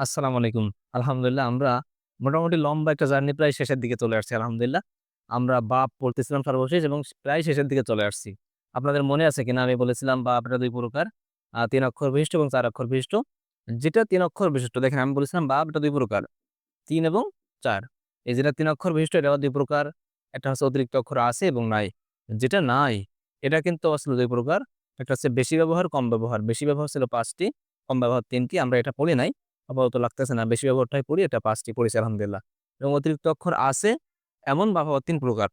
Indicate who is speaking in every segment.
Speaker 1: আসসালামু আলাইকুম। আলহামদুলিল্লাহ আমরা মোটামুটি লম্বা একটা জার্নি প্রায় শেষের দিকে চলে আসছি আলহামদুলিল্লাহ। আমরা বাপ পড়তেছিলাম সর্বশেষ এবং প্রায় শেষের দিকে চলে আসছি। আপনাদের মনে আছে কিনা আমি বলেছিলাম বাব এটা ২ প্রকার। তিন অক্ষর বিশিষ্ট এবং চার অক্ষর বিশিষ্ট। যেটা তিন অক্ষর বিশিষ্ট দেখেন আমি বলেছিলাম বাব এটা ২ প্রকার। তিন এবং চার এই যেটা তিন অক্ষর বিশিষ্ট এটা দুই প্রকার। একটা হচ্ছে অতিরিক্ত অক্ষর আছে এবং নাই। যেটা নাই এটা কিন্তু আসলে দুই প্রকার। একটা হচ্ছে বেশি ব্যবহার, কম ব্যবহার। বেশি ব্যবহার ছিল পাঁচটি কম ব্যবহার ৩ টি। আমরা এটা পড়ি নাই। আপাতত লাগতেছে না। বেশি ব্যবহারটাই পড়ি। এটা ৫ টি পড়েছি আলহামদুলিল্লাহ। এবং অতিরিক্ত অক্ষর আছে, এমন বা হওয়া ৩ প্রকার।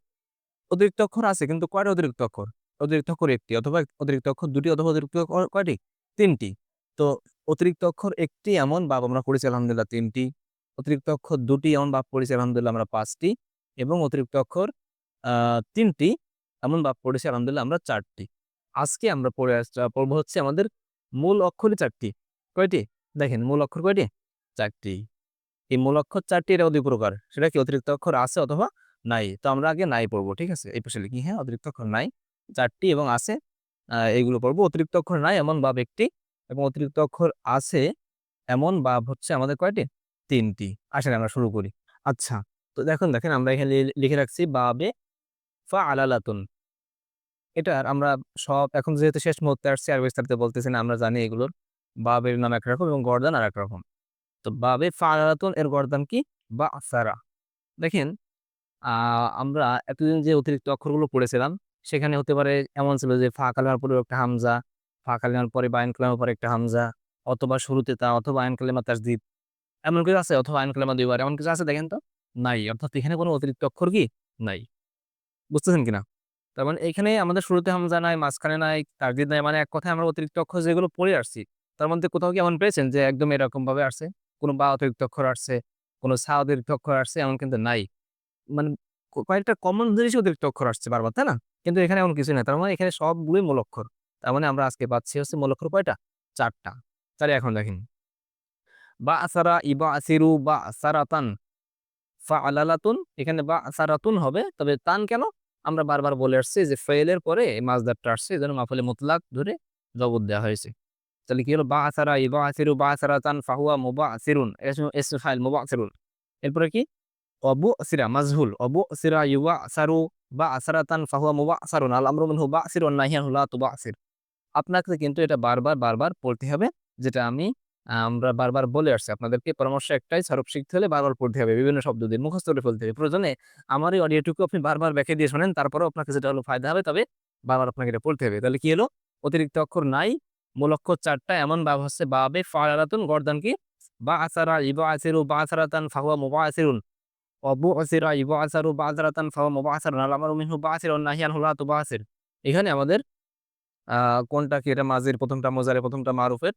Speaker 1: অতিরিক্ত অক্ষর আছে, কিন্তু কয়টা অতিরিক্ত অক্ষর? অতিরিক্ত অক্ষর একটি অথবা অতিরিক্ত অক্ষর দুটি অথবা অতিরিক্ত কয়টি? তিনটি তো অতিরিক্ত অক্ষর একটি এমন বাপ আমরা পড়েছি আলহামদুলিল্লাহ, তিনটি অতিরিক্ত অক্ষর দুটি এমন বাপ পড়েছি আলহামদুলিল্লাহ, আমরা পাঁচটি এবং অতিরিক্ত অক্ষর ৩ এমন বাপ পড়েছি আলহামদুলিল্লাহ, আমরা চারটি আজকে আমরা পড়ে পড়ব হচ্ছে আমাদের মূল অক্ষরই ৪ টি। কয়টি? দেখেন মূল অক্ষর কয়টি? ৪ টি। এই মূল অক্ষর ৪ টি এটাও ২ প্রকার। সেটা কি অতিরিক্ত অক্ষর আছে অথবা নাই। তো আমরা আগে নাই পড়ব। ঠিক আছে? এই পাশে লিখি হ্যাঁ, অতিরিক্ত অক্ষর নাই। ৪ টি এবং আছে আ এগুলো পড়ব। অতিরিক্ত অক্ষর নাই এমন বাব ১ টি এবং অতিরিক্ত অক্ষর আছে এমন বাব হচ্ছে আমাদের কয়টি? ৩ টি। আসেন আমরা শুরু করি। আচ্ছা, তো দেখুন দেখেন আমরা এখানে লিখে রাখছি বাবে ফাআলালাতুন। এটার আমরা সব এখন যেহেতু শেষ মুহূর্তে আসছি আর বিস্তারিত বলতেছি না আমরা জানি এগুলোর। বাবের নাম একরকম এবং গর্দান আরেক রকম। তো বাবে ফাআলাতুন এর গর্দান কি? বা'সারা। দেখেন আমরা এতদিন যে অতিরিক্ত অক্ষরগুলো পড়েছিলাম সেখানে হতে পারে এমন ছিল যে ফা কালিমার পরেও একটা হামজা, ফা কালিমার পরে বা আইন কালিমার পরে একটা হামজা অথবা শুরুতে তা অথবা আইন কালিমা তাসদিদ। এমন কিছু আছে অথবা আইন কালিমা ২ বার এমন কিছু আছে দেখেন তো? নাই। অর্থাৎ এখানে কোনো অতিরিক্ত অক্ষর কি? নাই। বুঝতেছেন কিনা? তার মানে এখানে আমাদের শুরুতে হামজা নাই, মাঝখানে নাই, তাসদিদ নাই মানে এক কথায় আমরা অতিরিক্ত অক্ষর যেগুলো পড়ে আসছি তার মধ্যে কোথাও কি এমন পেয়েছেন যে একদম এরকমভাবে আসছে? কোনো বা অতিরিক্ত অক্ষর আসছে, কোনো সা অতিরিক্ত অক্ষর আসছে এমন কিন্তু নাই। মানে কয়েকটা কমন জিনিসই অতিরিক্ত অক্ষর আসছে বারবার, তাই না? কিন্তু এখানে এমন কিছুই নাই। তার মানে এখানে সবগুলোই মূল অক্ষর। তার মানে আমরা আজকে পাচ্ছি হচ্ছে মূল অক্ষর কয়টা? ৪ টা। তাহলে এখন দেখেন। বা'সারা, ইবা'সিরু, বা'সারাতান, ফাআলালাতুন এখানে বা'সারাতুন হবে। তবে তান কেন? আমরা বারবার বলে আসছি যে ফেলের পরে মাজদারটা আসছে এজন্য মাফুলে মুতলাক ধরে জবর দেওয়া হয়েছে। তাহলে কি হলো? বা আসারা ইবা আসিরু বা'সারা, ইবা'সিরু, তান ফাহুয়া মুবা'সিরুন। এটা হচ্ছে ইসমে ফাইল মুবা'সিরুন। এরপরে কি? অবু'সিরা মাজহুল। অবু'সিরা ইউবা'সারু বা'সারাতান ফাহুয়া মুবা'সারুন। আল আমরু মিনহু বা'সিরুন নাহিয়ান লা তুবা'সির। আপনাকে কিন্তু এটা বারবার, বারবার পড়তে হবে। যেটা আমি আমরা বারবার বলে আসছি আপনাদেরকে পরামর্শ একটাই সরব শিখতে হলে বারবার পড়তে হবে। বিভিন্ন শব্দ দিয়ে মুখস্থ করে ফেলতে হবে। প্রয়োজনে আমার এই অডিওটুকু আপনি বারবার ব্যাখ্যা দিয়ে শোনেন তারপরেও আপনাকে যেটা হলো ফায়দা হবে। তবে বারবার আপনাকে এটা পড়তে হবে। তাহলে কি হলো? অতিরিক্ত অক্ষর নাই। মূল অক্ষর ৪ টা এমন বাব হচ্ছে বাবে ফাআলাতুন গর্দান কি? বা'সারা, ইবা'সিরু, বা'সারাতান ফাহুয়া মুবা আসিরুন অবু আসিরা মুবা'সিরুন। অবু'সিরা, ইবা'সারু, বা'সারাতান ফাহুয়া মুবা'সারুন। আল আমরু মিনহু বা'সিরুন নাহিয়ান লা তুবা'সির। এখানে আমাদের কোনটা কি এটা মাজির, ১ম টা মুজারে, ১ম টা মারুফের।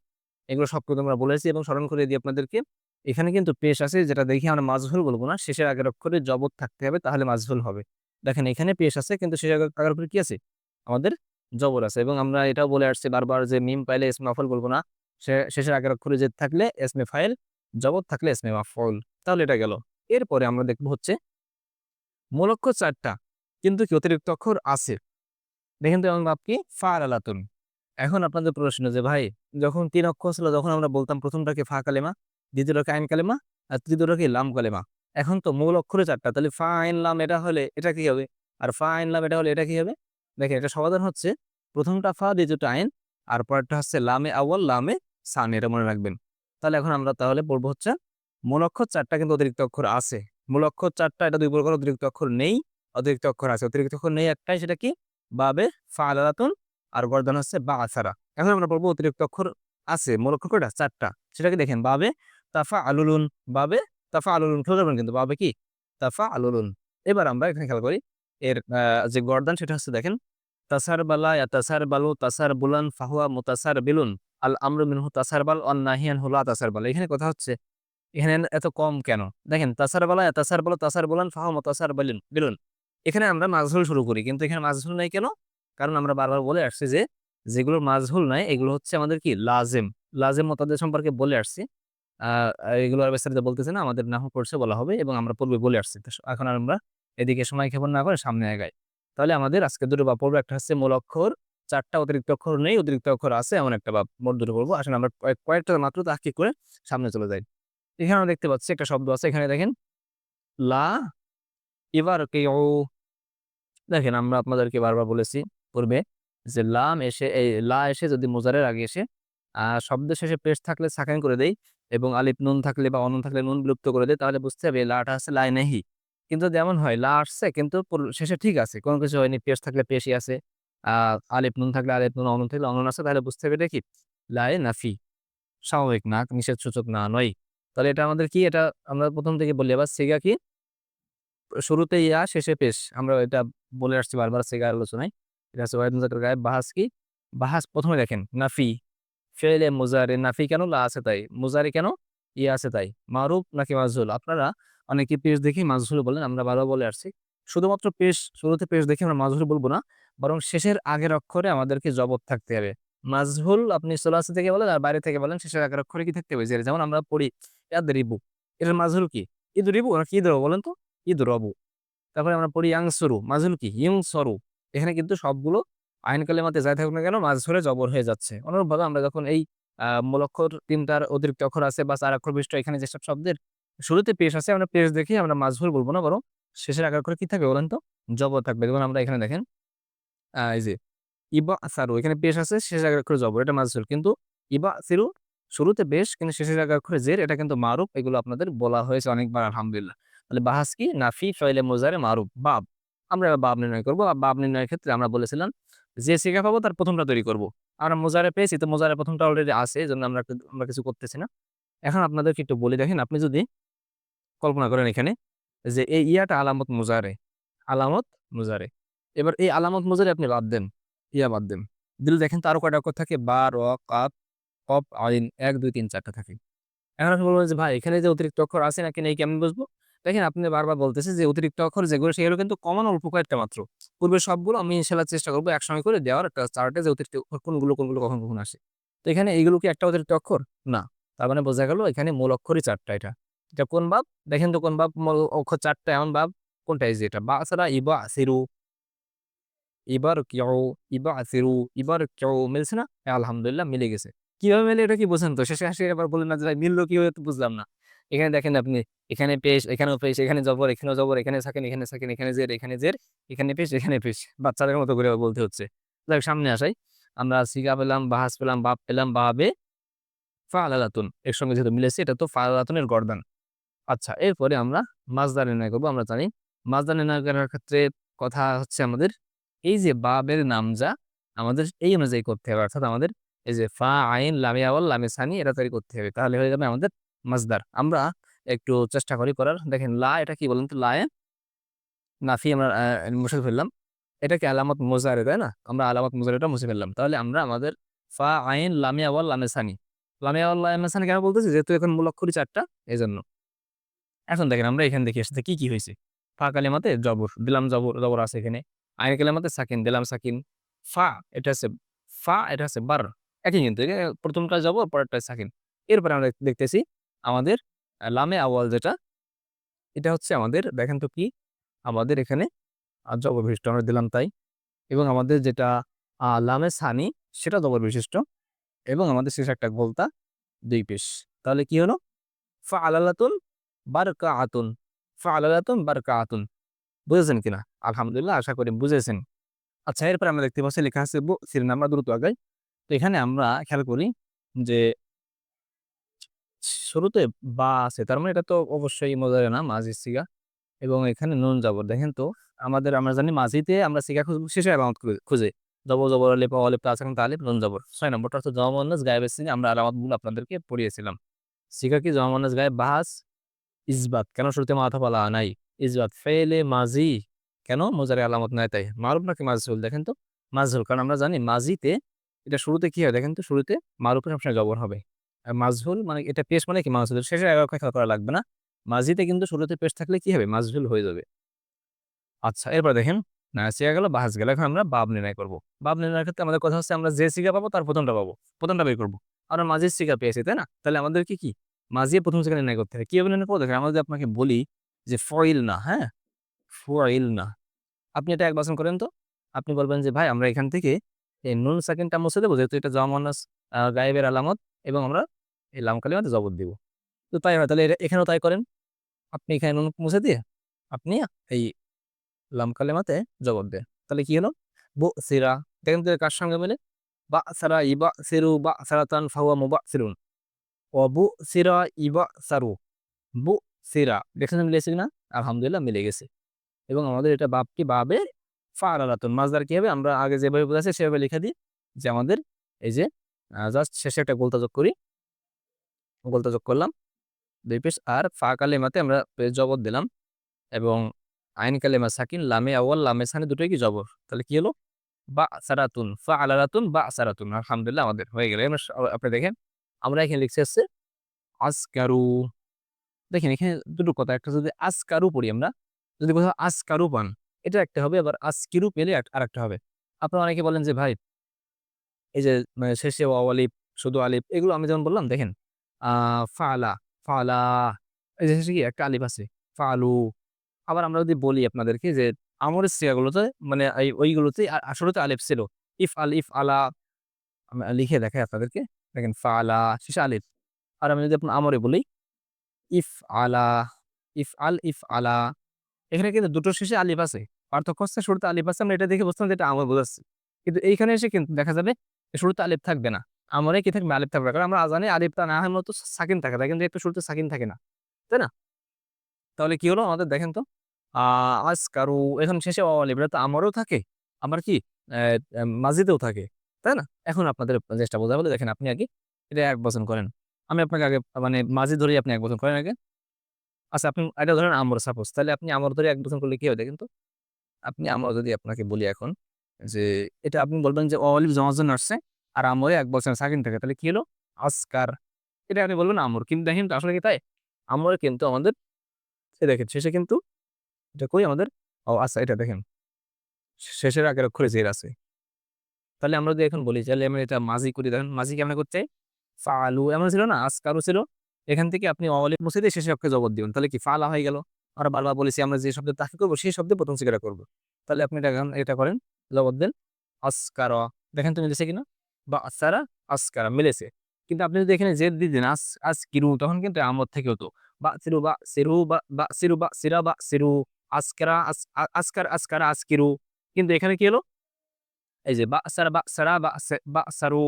Speaker 1: এগুলো সব কিন্তু আমরা বলেছি এবং স্মরণ করে দিই আপনাদেরকে। এখানে কিন্তু পেশ আছে যেটা দেখি আমরা মাজহুল বলব না। শেষের আগের অক্ষরে জবর থাকতে হবে তাহলে মাজহুল হবে। দেখেন এখানে পেশ আছে কিন্তু শেষের আগের অক্ষরে কি আছে? আমাদের জবর আছে এবং আমরা এটাও বলে আসছি বারবার যে মিম পাইলে ইসমে মাফউল বলব না। শেষের আগের অক্ষরে জেদ থাকলে ইসমে ফাইল, জবর থাকলে ইসমে মাফউল। তাহলে এটা গেল। এরপরে আমরা দেখব হচ্ছে মূল অক্ষর ৪ টা কিন্তু কি অতিরিক্ত অক্ষর আছে। দেখেন তো এমন বাব কি? ফাআলাতুন। এখন আপনাদের প্রশ্ন যে ভাই যখন তিন অক্ষর ছিল তখন আমরা বলতাম ১ম টা কি ফা কালেমা, দ্বিতীয়টা কি আইন কালেমা আর তৃতীয়টা কি লাম কালেমা। এখন তো মূল অক্ষরে চারটা তাহলে ফা, আইন, লাম এটা হলে এটা কি হবে? আর ফা, আইন, লাম এটা হলে এটা কি হবে? দেখেন এটা সমাধান হচ্ছে ১ম টা ফা, দ্বিতীয়টা আইন আর পরেরটা হচ্ছে লামে আউয়াল, লামে সানি এটা মনে রাখবেন। তাহলে এখন আমরা তাহলে পড়ব হচ্ছে মূল অক্ষর ৪ কিন্তু অতিরিক্ত অক্ষর আছে। মূল অক্ষর ৪ টা এটা ২ প্রকার অতিরিক্ত অক্ষর নেই, অতিরিক্ত অক্ষর আছে। অতিরিক্ত অক্ষর নেই একটাই সেটা কি? বাবে ফাআলাতুন আর গর্দান হচ্ছে বা'সারা। এখন আমরা পড়ব অতিরিক্ত অক্ষর আছে। মূল অক্ষর কয়টা? ৪ টা। সেটা কি দেখেন বাবে তাফাআলুলুন, বাবে তাফাআলুলুন খেয়াল করবেন কিন্তু বাবে কি? তাফাআলুলুন। এবার আমরা এখানে খেয়াল করি এর যে গর্দান সেটা হচ্ছে দেখেন তাসারবালা ইয়াতাসারবালু তাসারবুলান ফাহুয়া মুতাসারবিলুন। আল আমরু মিনহু তাসারবাল ওয়ান নাহিয়ান হু লা তাসারবাল। এখানে কথা হচ্ছে, এখানে এত কম কেন? দেখেন, তাসারবালা ইয়াতাসারবালু তাসারবুলান ফাহুয়া মুতাসারবিলুন, বিলুন। এখানে আমরা মাজহুল শুরু করি। কিন্তু এখানে মাজহুল নাই কেন? কারণ আমরা বারবার বলে আসছি যে যেগুলোর মাজহুল নাই, এগুলো হচ্ছে আমাদের কি? লাজেম। লাজেম মুতাদ্দিদ সম্পর্কে বলে আসছি। এগুলো আর বিস্তারিত বলতেছি না। আমাদের নাহু কোর্সে বলা হবে এবং আমরা পূর্বে বলে আসছি। এখন আর আমরা এদিকে সময় ক্ষেপণ না করে সামনে আগাই। তাহলে আমাদের আজকে দুটো বাব পড়ব। একটা হচ্ছে মূল অক্ষর ৪ টা অতিরিক্ত অক্ষর নেই, অতিরিক্ত অক্ষর আছে এমন একটা বাব। মোট দুটো পড়ব। আসেন আমরা কয়েক কয়েকটা মাত্র তাহকিক করে সামনে চলে যাই। এখানে আমরা দেখতে পাচ্ছি একটা শব্দ আছে এখানে দেখেন লা এবার কে ও দেখেন আমরা আপনাদেরকে বারবার বলেছি পূর্বে যে লাম এসে এই লা এসে যদি মোজারের আগে এসে আহ শব্দের শেষে পেশ থাকলে সাকান করে দেই এবং আলিফ নুন থাকলে বা অনন থাকলে নুন বিলুপ্ত করে দেয় তাহলে বুঝতে হবে লাটা আছে লাই নেহি কিন্তু যেমন হয়, লা আসছে কিন্তু শেষে ঠিক আছে। কোনো কিছু হয়নি পেশ থাকলে পেশই আছে। আলিফ নুন থাকলে আলিফ নুন অনন থাকলে অনন আছে, তাহলে বুঝতে এটা কি? লাই নাফি স্বাভাবিক না, নিষেধ সূচক না, নয়। তাহলে এটা আমাদের কি? এটা আমরা প্রথম থেকে বলি, আবার সিগা কি? শুরুতে ইয়া শেষে পেশ। আমরা এটা বলে আসছি বারবার সিগা আলোচনায়। এটা হচ্ছে ওয়াহিদ মুজাক্কার গায়েব বাহাস কি? বাহাস প্রথমে দেখেন নাফি ফেলে মুজারে নাফি কেন? লা আছে তাই। মুজারি কেন? ইয়া আছে তাই। মারুফ নাকি মাজুল আপনারা অনেকে পেশ দেখি মাজহুল বলেন আমরা বারবার বলে আসছি। শুধুমাত্র পেশ শুরুতে পেশ দেখে আমরা মাজহুল বলব না বরং শেষের আগের অক্ষরে আমাদেরকে জবত থাকতে হবে। মাজহুল আপনি সোলাসি থেকে বলেন আর বাইরে থেকে বলেন শেষের আগের অক্ষরে কি থাকতে হবে? যেমন আমরা পড়ি ইয়াদ রিবু এটার মাজহুল কি? ঈদ রিবু নাকি ঈদ রবু বলেন তো? ঈদ রবু। তারপরে আমরা পড়ি ইয়াং সরু মাজহুল কি? ইয়ং সরু। এখানে কিন্তু সবগুলো আইন কালেমাতে যাই থাকুক না কেন মাঝ ধরে জবর হয়ে যাচ্ছে। অনুরূপভাবে আমরা যখন এই আহ, মূল অক্ষর তিনটার অতিরিক্ত অক্ষর আছে বা চার অক্ষর বিশিষ্ট এখানে যেসব শব্দের শুরুতে পেশ আছে, আমরা পেশ দেখি, আমরা মাঝভুল বলব না বরং শেষের আগার করে কি থাকবে বলেন তো? জবর থাকবে। যেমন আমরা এখানে দেখেন এই যে, ইবা সারু, এখানে পেশ আছে, শেষের আগার করে জবর, এটা মাঝভুল কিন্তু ইবা সিরু শুরুতে বেশ কিন্তু শেষের আগার করে জের, এটা কিন্তু মারুফ, এগুলো আপনাদের বলা হয়েছে অনেকবার, আলহামদুলিল্লাহ। তাহলে বাহাস কি? নাফি ফয়লে মোজারে মারুফ, বাব। আমরা বাব নির্ণয় করব বাব নির্ণয়ের ক্ষেত্রে আমরা বলেছিলাম যে, শিখা পাবো, তার প্রথমটা তৈরি করব। আমরা মোজারে পেয়েছি, তো মোজারে প্রথমটা অলরেডি আছে এই জন্য আমরা আমরা কিছু করতেছি না। এখন আপনাদেরকে একটু বলে, দেখেন, আপনি যদি কল্পনা করেন এখানে যে এই ইয়াটা আলামত মুজারে আলামত মুজারে। এবার এই আলামত মুজারে আপনি বাদ দেন, ইয়া বাদ দেন। দিল দেখেন তারও কয়টা অক্ষর থাকে? বা, র কাপ কপ আইন, এক, দুই, তিন, চারটা থাকে। এখন আপনি বলবেন যে, ভাই, এখানে যে অতিরিক্ত অক্ষর আছে নাকি নেই কেমন বুঝব? দেখেন আপনি বারবার বলতেছে যে, অতিরিক্ত অক্ষর যেগুলো সেগুলো কিন্তু কমন অল্প কয়েকটা মাত্র। পূর্বে সবগুলো আমি ইনশাল্লাহ চেষ্টা করব একসঙ্গে করে দেওয়ার। একটা চার্টে যে অতিরিক্ত অক্ষর কোনগুলো কোনগুলো কখন কখন আসে? তো এখানে এইগুলো কি একটা অতিরিক্ত অক্ষর? না। তার মানে বোঝা গেল এখানে মূল অক্ষরই চারটা এটা। এটা কোন বাব? দেখেন তো কোন মূল অক্ষর চারটা এমন বাব। কোনটা এই এটা? বা ছাড়া ইবা আসিরু ইবার কেউ ইবা আসিরু ইবার কেউ মিলছে না? হ্যাঁ, আলহামদুলিল্লাহ মিলে গেছে। কীভাবে মিলে এটা কি বোঝেন তো? শেষে আসে এবার বলেন না যে মিললো কি হয়ে বুঝলাম না। এখানে দেখেন আপনি এখানে পেশ এখানেও পেশ এখানে জবর এখানেও জবর এখানে থাকেন এখানে থাকেন এখানে জের এখানে জের এখানে পেশ এখানে পেশ। বাচ্চাদের মতো করে বলতে হচ্ছে। যাই সামনে আসাই আমরা সিগা পেলাম বাহাস পেলাম বাপ পেলাম বাবে ফালালাতুন। এর সঙ্গে যেহেতু মিলেছে এটা তো ফা ফালালাতুনের গর্দান। আচ্ছা এরপরে আমরা মাজদা নির্ণয় করব, আমরা জানি মাজদা নির্ণয় করার ক্ষেত্রে কথা হচ্ছে আমাদের এই যে বাবের নাম যা আমাদের এই অনুযায়ী করতে হবে, অর্থাৎ আমাদের এই যে ফা, আইন, লামে আওয়াল লামে, সানি এটা তৈরি করতে হবে, তাহলে হয়ে যাবে আমাদের মাজদার। আমরা একটু চেষ্টা করি করার, দেখেন লা এটা কি বলেন তো লায়ে নাফি আমরা মুছে ফেললাম এটাকে আলামত মোজারে, তাই না? আমরা আলামত মোজারেটা মুছে ফেললাম, তাহলে আমরা আমাদের ফা, আইন, লামে আওয়াল লামে, সানি, লামে আওয়াল লামে, সানি কেন বলতেছি? যেহেতু এখন মূল অক্ষরই চারটা এই জন্য এখন দেখেন আমরা এখান দেখে এসেছি, কি কি হয়েছে? ফা কালেমাতে জবর, দিলাম জবর জবর আছে এখানে। আইন কালেমাতে সাকিন, দিলাম সাকিন। ফা, এটা হচ্ছে, ফা, এটা হচ্ছে বার। একই কিন্তু প্রথমটা জবর পরেরটা সাকিন। এরপরে আমরা দেখতেছি আমাদের লামে আওয়াল যেটা, এটা হচ্ছে আমাদের, দেখেন তো কি? আমাদের এখানে জবর বিশিষ্ট, আমরা দিলাম তাই। এবং আমাদের যেটা লামে সানি, সেটা জবর বিশিষ্ট। এবং আমাদের শেষ একটা গোলতা, দুই পিস। তাহলে কি হলো? ফা আলালাতুন বারকা আতুন ফা বারকা আতুন বুঝেছেন কিনা? আলহামদুলিল্লাহ, আশা করি বুঝেছেন। আচ্ছা এরপরে আমরা দেখতে পাচ্ছি, লেখা আছে সিরিয়াল নাম্বার দ্রুত আগাই। তো এখানে আমরা খেয়াল করি যে শুরুতে বা আছে, তার মানে এটা তো অবশ্যই মজারে না মাঝি সিগা। এবং এখানে নুন জবর, দেখেন তো, আমাদের, আমরা জানি মাঝিতে আমরা সিগা খুঁজবো শেষে আলামত খুঁজে- জবর জবর, আলিফ অলিফ তাছাড়া তালিফ নুন জবর। ছয় নম্বরটা হচ্ছে জমান্নাস গায়েবের সিনে আমরা আলামতগুলো আপনাদেরকে পড়িয়েছিলাম। সিগা কি জমান্নাস গায়েব বাহাস ইসবাত। কেন শুরুতে মাথা পালা নাই? ইসবাত। ফেলে মাঝি কেন? মোজারে আলামত নাই তাই। মারুফ নাকি মাজহুল দেখেন তো মাজহুল কারণ আমরা জানি মাঝিতে এটা শুরুতে কি হয়? দেখেন তো, শুরুতে মারুফে সবসময় জবর হবে। আর মাজহুল মানে এটা পেশ মানে কি? মাজহুল শেষে এগারো খেয়াল করা লাগবে না। মাঝিতে কিন্তু শুরুতে পেশ থাকলে কি হবে? মাজহুল হয়ে যাবে। আচ্ছা এরপর দেখেন না সিগা গেল, বাহাস গেল। এখন আমরা বাব নির্ণয় করব। বাব নির্ণয়ের ক্ষেত্রে আমাদের কথা হচ্ছে আমরা যে সিগা পাবো, তার প্রথমটা পাবো। প্রথমটা বের করব। আমরা মাঝির সিগা পেয়েছি, তাই না? তাহলে আমাদের কি কি? মাঝিয়ে প্রথম সিগা নির্ণয় করতে হবে কীভাবে নির্ণয় করব? দেখেন আমরা যদি আপনাকে বলি যে ফয়েল না হ্যাঁ? ফয়েল না। আপনি এটা এক বাসন করেন তো। আপনি বলবেন যে, ভাই, আমরা এখান থেকে এই নুন সেকেন্ডটা মুছে দেবো, যেহেতু এটা জমানাস গায়েবের আলামত এবং আমরা এই লাম কালিমাতে জবর দিব। তো তাই হয়। তাহলে এখানেও তাই করেন। আপনি এখানে নুন মুছে দিয়ে আপনি এই লাম কালেমাতে জবাব দেন। তাহলে কি হলো? বো সিরা দেখেন তো কার সঙ্গে মেলে? বা সারা ইবা সেরু বা সারা তান সারাতান ফাহুয়া মুবা সিরুন ও বু সিরা ইবা সারু বু সিরা দেখেন মিলেছে কিনা আলহামদুলিল্লাহ মিলে গেছে এবং আমাদের এটা বাপটি বাবে ফারালাতুন মাজদার কি হবে আমরা আগে যেভাবে বোঝাচ্ছি সেভাবে লিখে দিই যে আমাদের এই যে জাস্ট শেষে একটা গোলতা যোগ করি গোলতা যোগ করলাম দুই পেশ আর ফা কালেমাতে আমরা জবর দিলাম এবং আইন কালেমা সাকিন লামে আওয়াল লামে সানে দুটোই কি জবর তাহলে কি হলো বা সারাতুন ফা আলারাতুন বা সারাতুন আলহামদুলিল্লাহ আমাদের হয়ে গেল আপনি দেখেন আমরা এখানে লিখছে হচ্ছে আসকারু দেখেন এখানে দুটো কথা, একটা যদি আসকারু পড়ি আমরা, যদি কোথাও আসকারু পান, এটা একটা হবে, আবার আসকিরু পেলে আর একটা হবে। আপনারা অনেকে বলেন যে, ভাই, এই যে মানে শেষে ও আলিফ শুধু আলিফ, এগুলো আমি যেমন বললাম, দেখেন ফালা ফালা, এই যে শেষে কি, একটা আলিফ আছে, ফালু। আবার আমরা যদি বলি আপনাদেরকে যে আমরের সিয়াগুলোতে মানে ওইগুলোতে আ- আসলেতে আলিফ ছিল। ইফ আল, ইফ আলা লিখে দেখাই আপনাদেরকে। দেখেন ফালা শেষে আলিফ। আর আমি যদি আপনার আমরে বলি, ইফ, আলা, ইফ, আল, ইফ, আলা, এখানে কিন্তু দুটো শেষে আলিফ আছে। পার্থক্য হচ্ছে শুরুতে আলিফ আছে, আমরা এটা দেখে বুঝতাম যে এটা আমর বোঝাচ্ছি। কিন্তু এইখানে এসে কিন্তু দেখা যাবে শুরুতে আলিফ থাকবে না। আমরে কি থাকবে? আলিফ থাকবে। কারণ আমরা জানি আলিফটা না হয় মতো সাকিন থাকে, তাই কিন্তু একটু শুরুতে সাকিন থাকে না। তাই না? তাহলে কি হলো আমাদের? দেখেন তো। আহ আসকারু এখন শেষে আলিফ। এটা তো আমারও থাকে আমার কি? মাজিদেও থাকে। তাই না? এখন আপনাদের চেষ্টা বোঝা বলে, দেখেন আপনি আগে এটা এক বছর করেন। আমি আপনাকে আগে মানে মাঝে ধরে আপনি এক বছর করেন আগে। আচ্ছা আপনি এটা ধরেন আমর সাপোজ তাহলে আপনি আমর ধরে এক বচন করলে কি হবে দেখেন তো? আপনি আমরা যদি আপনাকে বলি এখন যে, এটা আপনি বলবেন যে অলিভ জমাজন আসছে, আর আমরে এক বছর সাকিন থাকে। তাহলে কি হলো? আসকার। এটা আপনি বলবেন আমর। কিন্তু দেখেন আসলে কি তাই? আমরে কিন্তু আমাদের, এ দেখেন, শেষে কিন্তু এটা কই আমাদের? ও আচ্ছা এটা দেখেন। শেষের আগের অক্ষরে জের আছে। তাহলে আমরা যদি এখন বলি, তাহলে আমরা এটা মাঝি করি। দেখেন, মাঝি কেমন করতে ফালু এমন ছিল না? আসকারও ছিল। এখান থেকে আপনি অলিভ মুছে দিয়ে শেষে অক্ষরে জবর দিবেন। তাহলে কি ফালা হয়ে গেল? আমরা বারবার বলেছি, আমরা যে শব্দে তাকে করব, সেই শব্দে প্রথম সিগারা করব। তাহলে আপনি এটা এটা করেন জবর দেন, আসকার। দেখেন তো মিলেছে কিনা? বা আসারা, আসকারা, মিলেছে। কিন্তু আপনি যদি এখানে জেদ দিয়ে দেন, আস আস কিরু তখন কিন্তু আমর থেকে হতো। বা সিরু বা সিরু, বা বা সিরু, বা সিরা, বা সিরু, আসকারা, আস আসকার, আসকারা, আসকিরু। কিন্তু এখানে কি হলো? এই যে বা সারা বা সারা বা সে- বা সারু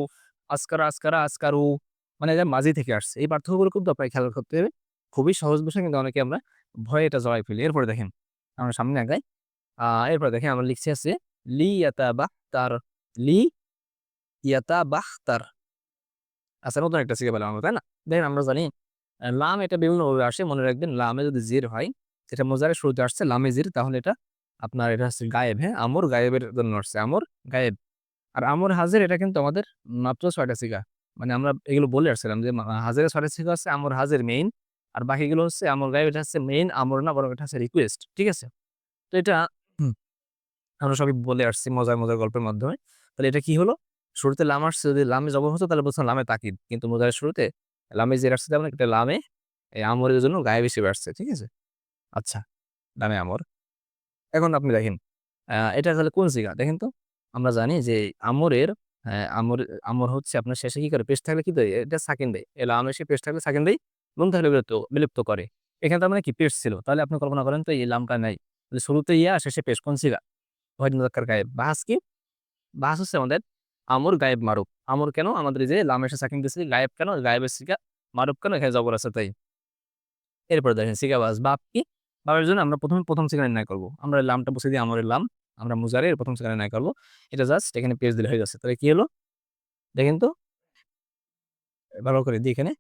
Speaker 1: আসকারা আসকারা আসকারু মানে এটা মাঝি থেকে আসছে। এই পার্থক্যগুলো কিন্তু আপনাকে খেয়াল করতে হবে। খুবই সহজ বিষয়, কিন্তু অনেকে আমরা ভয়ে এটা জড়াই ফেলি। এরপরে দেখেন, আমরা সামনে আগাই। এরপর দেখেন আমরা লিখছি আছে, লি ইয়াতা বাহ তার, লি ইয়াতা বাহ তার। আচ্ছা নতুন একটা শিখে পেলাম আমরা তাই না? দেখেন আমরা জানি, লাম এটা বিভিন্নভাবে আসে। মনে রাখবেন, লামে যদি জির হয় সেটা মোজারের শুরুতে আসছে, লামে জির, তাহলে এটা আপনার এটা হচ্ছে গায়েব হ্যাঁ? আমর গায়েবের জন্য আসছে আমর গায়েব। আর আমর হাজের এটা কিন্তু আমাদের মাত্র ছয়টা শিখা মানে আমরা এগুলো বলে আসছিলাম যে হাজিরের ছয়টা শিখা আছে আমর হাজের মেইন আর বাকিগুলো হচ্ছে আমর গায়েব, এটা হচ্ছে মেইন আমর না, বরং এটা হচ্ছে রিকোয়েস্ট ঠিক আছে? তো এটা আমরা সবই বলে আসছি মজার মজার গল্পের মাধ্যমে। তাহলে এটা কি হলো? শুরুতে লাম আসছে, যদি লামে জবর হতো, তাহলে বলছিলাম লামে তাকিদ। কিন্তু মোজারের শুরুতে লামে যে আসছে তেমন এটা লামে এই আমরের জন্য গায়েব হিসেবে আসছে, ঠিক আছে? আচ্ছা লামে আমর। এখন আপনি দেখেন এটা তাহলে কোন সিগা দেখেন তো, আমরা জানি যে আমরের আমর আমর হচ্ছে আপনার শেষে কি করে? পেশ থাকলে কি দেয়? এটা সাকিন দেয়। এলা আমের সে পেশ থাকলে সাকিন দেয় এবং তাহলে বিলুপ্ত বিলুপ্ত করে। এখানে তার মানে কি? পেশ ছিল। তাহলে আপনি কল্পনা করেন তো, এই লামটা নাই। শুরুতে ইয়া, শেষে পেশ, কোন সিগা ওয়াহিদ মুজাক্কার গায়েব। বাহাস কি? বাহাস হচ্ছে আমাদের আমর গায়েব মারুফ। আমর কেন? আমাদের যে সাথে সাকিন দিয়েছে, গায়েব কেন? গায়েবের সিগা মারুফ কেন? এখানে জবর আছে তাই। এরপর দেখেন সিগা বাস। বাপ কি? বাপের জন্য আমরা প্রথমে প্রথম সিগা নির্ণয় করব। আমরা লামটা বসে দিয়ে আমরের লাম, আমরা মুজারের প্রথম সিগা নির্ণয় করব। এটা জাস্ট এখানে পেজ দিলে হয়ে যাচ্ছে। তাহলে কি হলো? দেখেন তো। ব্যবহার করে দিই এখানে।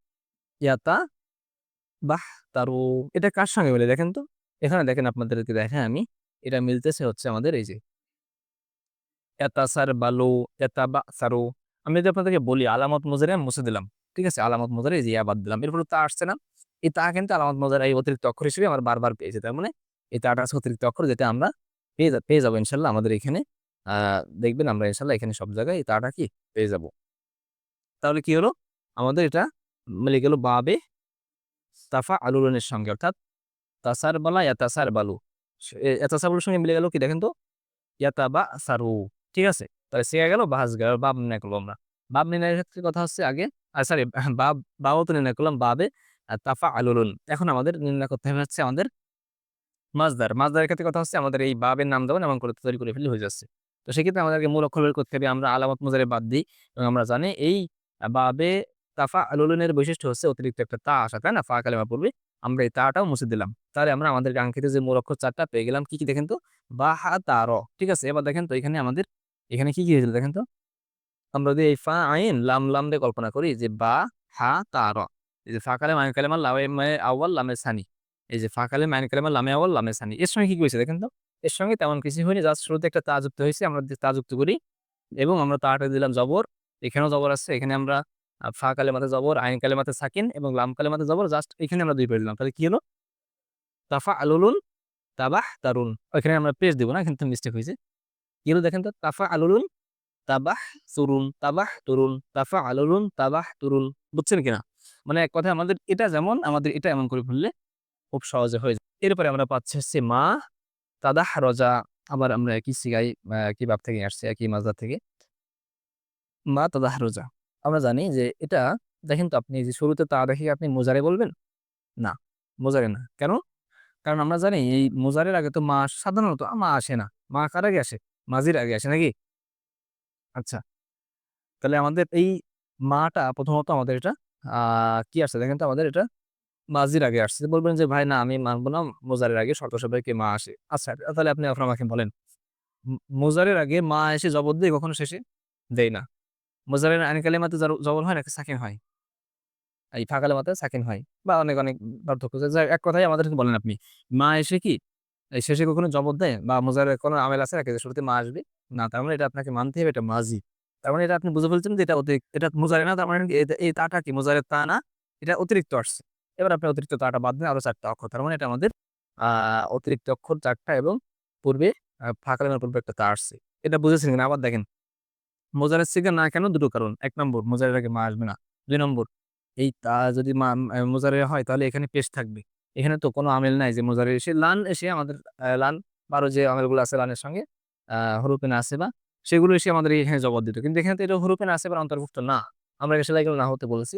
Speaker 1: ইয়াতা বাহ তারু এটা কার সঙ্গে মিলে দেখেন তো? এখানে দেখেন আপনাদেরকে দেখেন আমি। এটা মিলতেছে হচ্ছে আমাদের এই যে এতা সার বালু এতা বা সারু আমি যদি আপনাদেরকে বলি আলামত মজারে মুছে দিলাম। ঠিক আছে? আলামত মজারে যে ইয়া বাদ দিলাম। এরপরে তা আসছে না। এই তা কিন্তু আলামত মজার এই অতিরিক্ত অক্ষর হিসেবে আমরা বারবার পেয়েছে তার মানে এই আছে অতিরিক্ত অক্ষর যেটা আমরা পেয়ে যা- পেয়ে যাব ইনশাল্লাহ আমাদের এখানে। দেখবেন আমরা ইনশাল্লাহ এখানে সব জায়গায় এই তাটা কি পেয়ে যাব। তাহলে কি হলো? আমাদের এটা মিলে গেল বাবে তাফা আলুলনের সঙ্গে, অর্থাৎ তাসার বালা ইয়াতাসার বালু। এতাসার বালুর সঙ্গে মিলে গেল কি দেখেন তো? ইয়াতা বা সারু, ঠিক আছে? তাহলে সে গেল বাহাজ গেল, বাব নির্ণয় আমরা। বাব নির্ণয়ের ক্ষেত্রে কথা হচ্ছে আগে আর সরি বাব, বাবও তো নির্ণয় করলাম বাবে। তাফা আলুলুন এখন আমাদের নির্ণয় করতে হবে হচ্ছে আমাদের মাজদার মাজদারের ক্ষেত্রে কথা হচ্ছে আমাদের এই বাবের নাম এমন করে তৈরি করে ফেলে হয়ে যাচ্ছে। তো সেক্ষেত্রে আমাদেরকে মূল অক্ষর বের করতে হবে। আমরা আলামত মুজারে বাদ দিই এবং আমরা জানি এই বাবে তাফা আলুলুনের বৈশিষ্ট্য হচ্ছে অতিরিক্ত একটা তা আসা, তাই না? ফা কালেমা পড়বে আমরা এই তাটাও মুছে দিলাম। তাহলে আমরা আমাদের কাঙ্ক্ষিত যে মূল অক্ষর চারটা পেয়ে গেলাম। কি কি দেখেন তো? বা হা তা র ঠিক আছে? এবার দেখেন তো এখানে আমাদের এখানে কি কি হয়েছিল দেখেন তো? আমরা যদি এই ফা, আইন, লাম লাম দিয়ে কল্পনা করি যে বা হা তা র এই যে ফা কালেমা আইন কালেমা লামে আউ্বাল লামে সানি। এই যে ফা কালেমা আইন কালেমা লামে আউ্বাল লামে সানি। এর সঙ্গে কি হয়েছে দেখেন তো? এর সঙ্গে তেমন কিছু হয়নি, জাস্ট শুরুতে একটা তা যুক্ত হয়েছে, আমরা তা যুক্ত করি এবং আমরা তাটা দিলাম জবর। এখানেও জবর আছে, এখানে আমরা, আ ফা কালেমাতে জবর, আইন কালেমাতে সাকিন এবং লাম কালেমাতে জবর, জাস্ট এখানে আমরা দুই পেয়ে দিলাম। তাহলে কি হলো? তাফা আলুলুন তাবাহ তারুন। ওইখানে আমরা পেজ দিব না, কিন্তু মিস্টেক হয়েছে। কি হলো দেখেন তো? তাফা আলুলুন তাবাহ তুরুন তাবাহ তুরুন তাফা আলুলুন তাবাহ তুরুন। বুঝছেন কিনা? মানে এক কথায় আমাদের এটা যেমন, আমাদের এটা এমন করে ফেললে খুব সহজে হয়ে যায়। এরপরে আমরা পাচ্ছি হচ্ছে মা, তাদাহ রজা, আবার আমরা একই সিগাই একই বাপ থেকে আসছে, একই মাজদা থেকে। মা তাদাহ রোজা। আমরা জানি যে এটা, দেখেন তো আপনি যে শুরুতে তা দেখে আপনি মোজারে বলবেন? না, মোজারে না। কেন? কারণ আমরা জানি এই মোজারের আগে তো মা, সাধারণত মা আসে না। মা কার আগে আসে? মাঝির আগে আসে নাকি? আচ্ছা তাহলে আমাদের এই মাটা প্রথমত আমাদের এটা কি আসছে? দেখেন তো আমাদের এটা মাঝির আগে আসছে। বলবেন যে, ভাই, না, আমি মানবো না। মোজারের আগে শর্ত সাপেক্ষে মা আসে। আচ্ছা তাহলে আপনি আপনার আমাকে বলেন মোজারের আগে মা এসে জবর দেয় কখনো শেষে? দেয় না। মোজারের আইন কালেমাতে জবর হয় নাকি সাকিন হয়? এই ফাঁকালে মাথায় সাকিন হয় বা অনেক অনেক পার্থক্য এক কথাই আমাদের বলেন আপনি, মা এসে কি? এই শেষে কখনো জবর দেয়? বা, মোজারের কোনো আমেল আছে নাকি? শুরুতে মা আসবে? না, তার মানে এটা আপনাকে মানতে হবে, এটা মাজি তার মানে এটা আপনি বুঝে ফেলছেন যে এটা অতিরিক্ত, এটা মোজারে না তার মানে এই তাটা কি? মোজারের তা না, এটা অতিরিক্ত আসছে। এবার আপনি অতিরিক্ত তাটা বাদ দেন, আরও চারটা অক্ষর। তার মানে এটা আমাদের অতিরিক্ত অক্ষর, চারটা এবং পূর্বে ফাঁকালের পূর্বে একটা তা আসছে। এটা বুঝেছেন কিনা? আবার দেখেন। মোজারের সিগা না কেন দুটো কারণ? এক নম্বর মোজারের আগে মা আসবে না। দুই নম্বর, এই তা যদি মা মোজারে হয়, তাহলে এখানে পেশ থাকবে। এখানে তো কোনো আমেল নাই যে মোজারে এসে লান এসে আমাদের লান, বারো যে আমেলগুলো আছে লানের সঙ্গে আহ না আছে বা সেগুলো এসে আমাদের এখানে জবাব দিত। কিন্তু এখানে তো এটা হরুপে না আছে বা অন্তর্ভুক্ত না। আমরা এসে এগুলো না হতে বলেছি।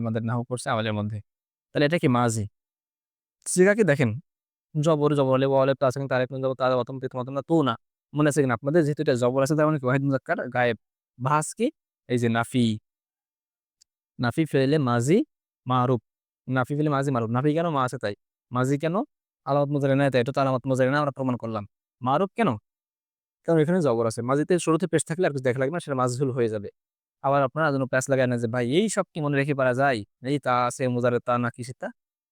Speaker 1: আমাদের নাহু করছে আমাদের মধ্যে। তাহলে এটা কি মাঝি? সিগাকে দেখেন। জবর জবর হলে বলে প্লাস তার এক জবর তার অতম প্রথম অতম না, তো না। মনে আছে কিনা? আপনাদের যেহেতু এটা জবর আছে, তার মানে ওয়াহিদ মুজাক্কার, গায়েব। ভাস কি? এই যে নাফি। নাফি ফেলে মাজি মারুফ। নাফি ফেলে মাজি মারুফ। নাফি কেন মা আছে তাই? মাজি কেন? আলামত মজারে নাই তাই এটা তো আলামত মজারে না আমরা প্রমাণ করলাম। মারুফ কেন? কারণ এখানে জবর আছে। মাজিতে শুরুতে পেশ থাকলে আর কিছু দেখা লাগবে না, সেটা মাজহুল হয়ে যাবে। আবার আপনারা যেন প্যাস লাগায় না যে, ভাই, এই সব কি মনে রেখে পারা যায়? এই তা আছে, মোজারে তা না কি সেটা?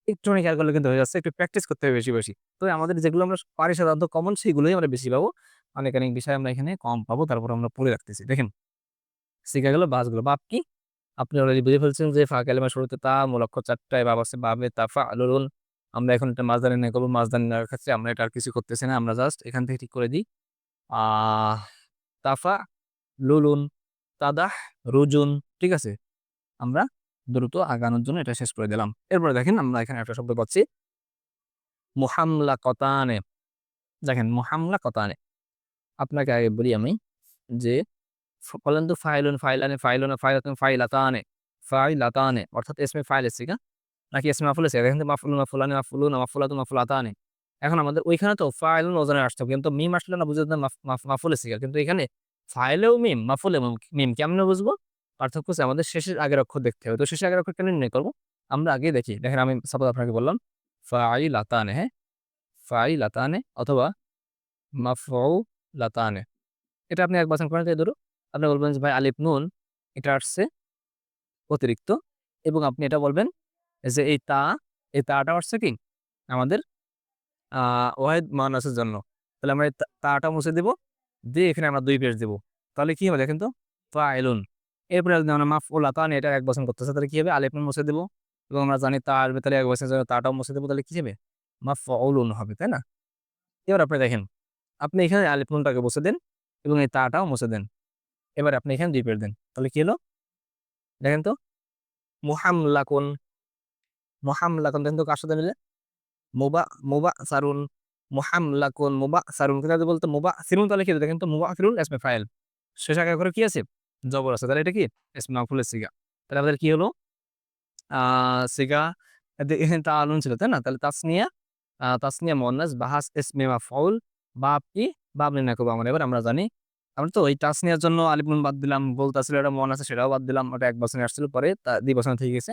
Speaker 1: একটুখানি খেয়াল করলে কিন্তু হয়ে যাচ্ছে, একটু প্র্যাকটিস করতে হবে বেশি বেশি। তো আমাদের যেগুলো আমরা পারি সাধারণত কমন সেইগুলোই আমরা বেশি পাবো। অনেক অনেক বিষয় আমরা এখানে কম পাবো, তারপর আমরা পড়ে রাখতেছি। দেখেন, শিখা গেল বাসগুলো বাপ কি? আপনি অলরেডি বুঝে ফেলছেন যে, ফা কালেমার শুরুতে তা মূল অক্ষর চারটায়, বাপ আছে বাবে তাফা আলুরুন আমরা এখন এটা মাঝদানি না করব মাঝদানি নেওয়ার ক্ষেত্রে আমরা এটা আর কিছু করতেছি না। আমরা জাস্ট এখান থেকে ঠিক করে দিই। তাফা, লুলুন, তাদাহ, রুজুন, ঠিক আছে? আমরা দ্রুত আগানোর জন্য এটা শেষ করে দিলাম। এরপরে দেখেন আমরা এখানে একটা শব্দ পাচ্ছি। মুহামলা কতানে দেখেন মুহামলা কতানে আপনাকে আগে বলি আমি যে ফ- বলেন তো ফাইলুন, ফাইলানে, ফাইলুন, ফাইলাতুন, ফাইলাতানে। ফাইলাতানে, অর্থাৎ এসমে ফাইল এসছে গা নাকি এসমে মাফুল এসে দেখেন মাফুলুন, মাফুলানে, মাফুলুন, মাফুলাতুন, মাফুলাতানে। এখন আমাদের ওইখানে তো ফাইল ওজনে আসতে হবে। কিন্তু মিম আসলে না বুঝে মাফুল এসে গা কিন্তু এখানে ফাইলেও মিম মাফুলে মিম কেমনে বুঝব? পার্থক্য হচ্ছে আমাদের শেষের আগের অক্ষর দেখতে হবে। তো শেষের আগের অক্ষর কেন নির্ণয় করব। আমরা আগে দেখি, দেখেন আমি সাপোজ আপনাকে বললাম ফাই লাতানে হ্যাঁ? ফাই লাতানে অথবা মাফউ লাতানে এটা আপনি এক বাছন করেন তাই ধরো আপনি বলবেন যে, ভাই আলিফ নুন, এটা আসছে অতিরিক্ত। এবং আপনি এটা বলবেন যে, এই তা, এই তাটা আসছে কি? আমাদের ওয়াহিদ মানাসের জন্য। তাহলে আমরা তাটা মুছে দেব, দিয়ে এখানে আমরা দুই পেজ দেব। তাহলে কি হবে দেখেন তো? ফাইলুন। এরপরে যদি আমরা মাফ ও লাতান এটা এক বছর করতেছে, তাহলে কি হবে? আলিফ নুন মুছে দেবো। এবং আমরা জানি তা আসবে, তাহলে এক বছর তাটাও মুছে দেবো, তাহলে কি হবে? মাফ উলুন হবে, তাই না? এবার আপনি দেখেন, আপনি এখানে আলিফ নুনটাকে বসে দেন এবং এই তাটাও মুছে দেন। এবার আপনি এখানে দুই পেজ দেন, তাহলে কি হলো? দেখেন তো? মুহামলাকুন মুহামলাকুন, দেখেন তো কার সাথে মিলে? মুবা মুবা সারুন মুহামলাকুন মুবা সারুন কিন্তু বলতো মুবা সিরুন তাহলে কি? দেখেন তো মুবা ফিরুন এসমে ফাইল শেষ আগে করে কি আছে জবর আছে তাহলে এটা কি এসমে মাফুলের সিগা তাহলে আমাদের কি হলো সিগা এখানে তাআলুন ছিল, তাই না? তাহলে তাসনিয়া তাসনিয়া মুয়ান্নাস বাহাস ইসমে মাফউল বাব কি? বাব নির্ণয় করব আমরা। এবার আমরা জানি আমরা তো ওই তাসনিয়ার জন্য আলিফ নুন বাদ দিলাম, বলতাছিল এটা মুয়ান্নাস সেটাও বাদ দিলাম। ওটা এক বচনে আসছিল পরে তা দ্বিবচনে থেকে গেছে।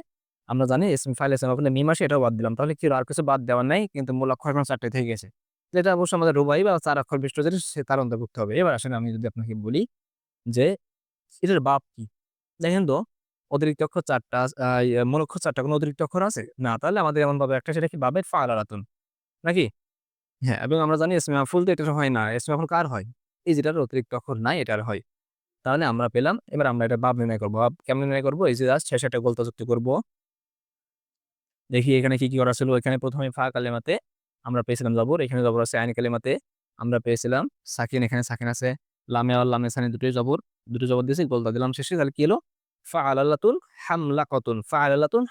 Speaker 1: আমরা জানি ইসম ফাইল ইসম মাফউল মিম আসে এটাও বাদ দিলাম। তাহলে কি আর কিছু বাদ দেওয়ার নাই কিন্তু মূল অক্ষর এখন ৪ টাই থেকে গেছে। যেটা অবশ্য আমাদের রুবাই বা ৪ অক্ষর বিশিষ্ট যেটা সে তার অন্তর্ভুক্ত হবে। এবার আসেন আমি যদি আপনাকে বলি যে এটার বাব কি? দেখেন তো অতিরিক্ত অক্ষর ৪ টা আ মূল অক্ষর ৪ টা কোনো অতিরিক্ত অক্ষর আছে? না তাহলে আমাদের এমন ভাবে একটা সেটা কি বাবের ফাআলাতুন নাকি? হ্যাঁ, এবং আমরা জানি ইসমে মাফউল তো এটা হয় না। ইসমে মাফউল কার হয়? এই যেটার অতিরিক্ত অক্ষর নাই এটার হয়। তাহলে আমরা পেলাম এবার আমরা এটা বাব নির্ণয় করব বাব কেমন নির্ণয় করব এই যে জাস্ট শেষে একটা গোলতা যুক্ত করব। দেখি এখানে কি, কি করা ছিল? এখানে ১ম এ ফা কালেমাতে আমরা পেয়েছিলাম জবর। এখানে জবর আছে আইন কালেমাতে আমরা পেয়েছিলাম সাকিন এখানে সাকিন আছে। লামে ওয়াল লামে সানি দুটোই জবর। দুটো জবর দিয়েছি গোলদা দিলাম শেষে তাহলে কি হলো? ফাআলাতুন হামলাকাতুন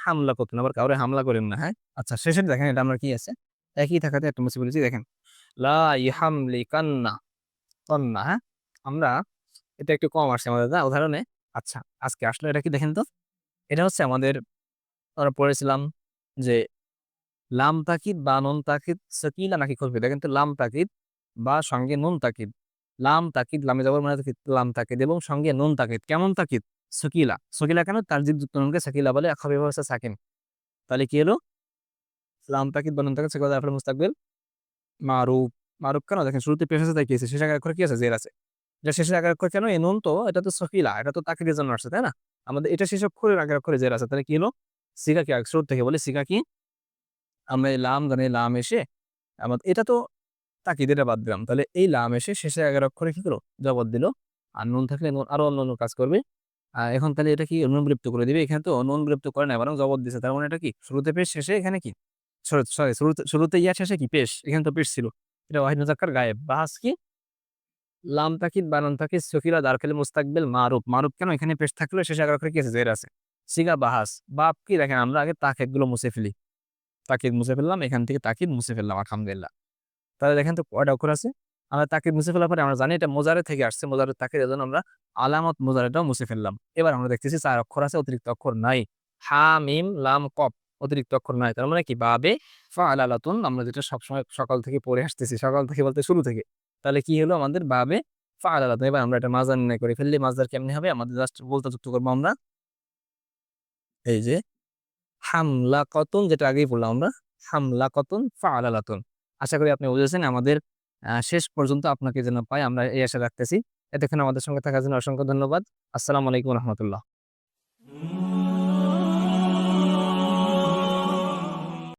Speaker 1: হামলা কতুন আবার কাউরে হামলা করেন না, হ্যাঁ? আচ্ছা শেষে দেখেন এটা আমরা কি আছে? একই থাকাতে একটা মুছে বলেছি দেখেন। লা ইহামলিকান্না কান্না, হ্যাঁ? আমরা এটা একটু কম আসছে আমাদের উদাহরণে। আচ্ছা আজকে আসলো এটা কি দেখেন তো? এটা হচ্ছে আমাদের আমরা পড়েছিলাম যে লাম তাকিদ বা নুন তাকিদ সাকিলা নাকি খুলবে দেখেন তো লাম তাকিদ বা সঙ্গে নুন তাকিদ। লাম তাকিদ লামে জবর মানে তাকিদ লাম তাকিদ এবং সঙ্গে নুন তাকিদ। কেমন তাকিদ? সকিলা। সকিলা কেন? তারজিদ যুক্ত নুনকে সাকিলা বলে আক্ষর হচ্ছে সাকিন। তাহলে কি হলো? লাম তাকিদ বা নুন তাকিদ সাকিলা তারপরে মুস্তাকবিল মারুফ। মারুফ কেন? দেখেন শুরুতে পেশ আছে তাই কি আছে? শেষের আগের অক্ষরে কি আছে? জের আছে। এটা শেষের আগের অক্ষর কেন? এ নুন তো এটা তো সকিলা এটা তো তাকিদের জন্য আসছে, তাই না? আমাদের এটা শেষ অক্ষরের আগের অক্ষরে জের আছে। তাহলে কি হলো? সিগা কি আগে থেকে বলি, সিগা কি? আমরা এই লাম জানি লাম এসে আমা এটা তো তাকিদ এটা বাদ দিলাম। তাহলে এই লাম এসে শেষের আগের অক্ষরে কি করল? জবর দিল। আর নুন থাকলে আরও অন্যান্য কাজ করবে। আ এখন তাহলে এটা কি নুন বিলুপ্ত করে দিবে। এখানে তো নুন বিলুপ্ত করে নাই, বরং জবর দিছে। তার মানে এটা কি? শুরুতে পেশ, শেষে এখানে কি? সরি সরি, শুরুতে ইয়া, শেষে কি? পেশ। এখানে তো পেশ ছিল। এটা ওয়াহিদ মুজাক্কার গায়েব। বাহাস কি? লাম তাকিদ বা নুন তাকিদ সকিলা দারখালি, মুস্তাকবিল, মারুফ। মারুফ কেন? এখানে পেশ থাকলেও শেষে আগের অক্ষরে কি আছে? জের আছে। সিগা বাহাস। বাব কি? দেখেন আমরা আগে তাকিদগুলো মুছে ফেলি। তাকিদ মুছে ফেললাম। এখান থেকে তাকিদ মুছে ফেললাম আলহামদুলিল্লাহ। তাহলে দেখেন তো কয়টা অক্ষর আছে? আমরা তাকিদ মুছে ফেলার পরে আমরা জানি এটা মোজারে থেকে আসছে। মোজারে তাকিদ এজন্য আমরা আলামত মোজারেটাও মুছে ফেললাম। এবার আমরা দেখতেছি ৪ অক্ষর আছে অতিরিক্ত অক্ষর নাই। হা, মিম, লাম, কপ অতিরিক্ত অক্ষর নাই। তার মানে কি? বাবে ফাআলাতুন আমরা যেটা সবসময় সকাল থেকে পড়ে আসতেছি। সকাল থেকে বলতে শুরু থেকে। তাহলে কি হলো আমাদের বাবে ফাআলাতুন এবার আমরা এটা মাজার নির্ণয় করে ফেললে মাজার কেমনে হবে? আমাদের জাস্ট বলতে যুক্ত করব আমরা। এই যে হামলা কতন যেটা আগেই বললাম আমরা। হামলা কতন ফাআলাতুন। আশা করি আপনি বুঝেছেন, আমাদের শেষ পর্যন্ত আপনাকে যেন পাই, আমরা এই আশা রাখতেছি। এতক্ষণ আমাদের সঙ্গে থাকার জন্য অসংখ্য ধন্যবাদ। আসসালামু আলাইকুম রাহমাতুল্লাহ।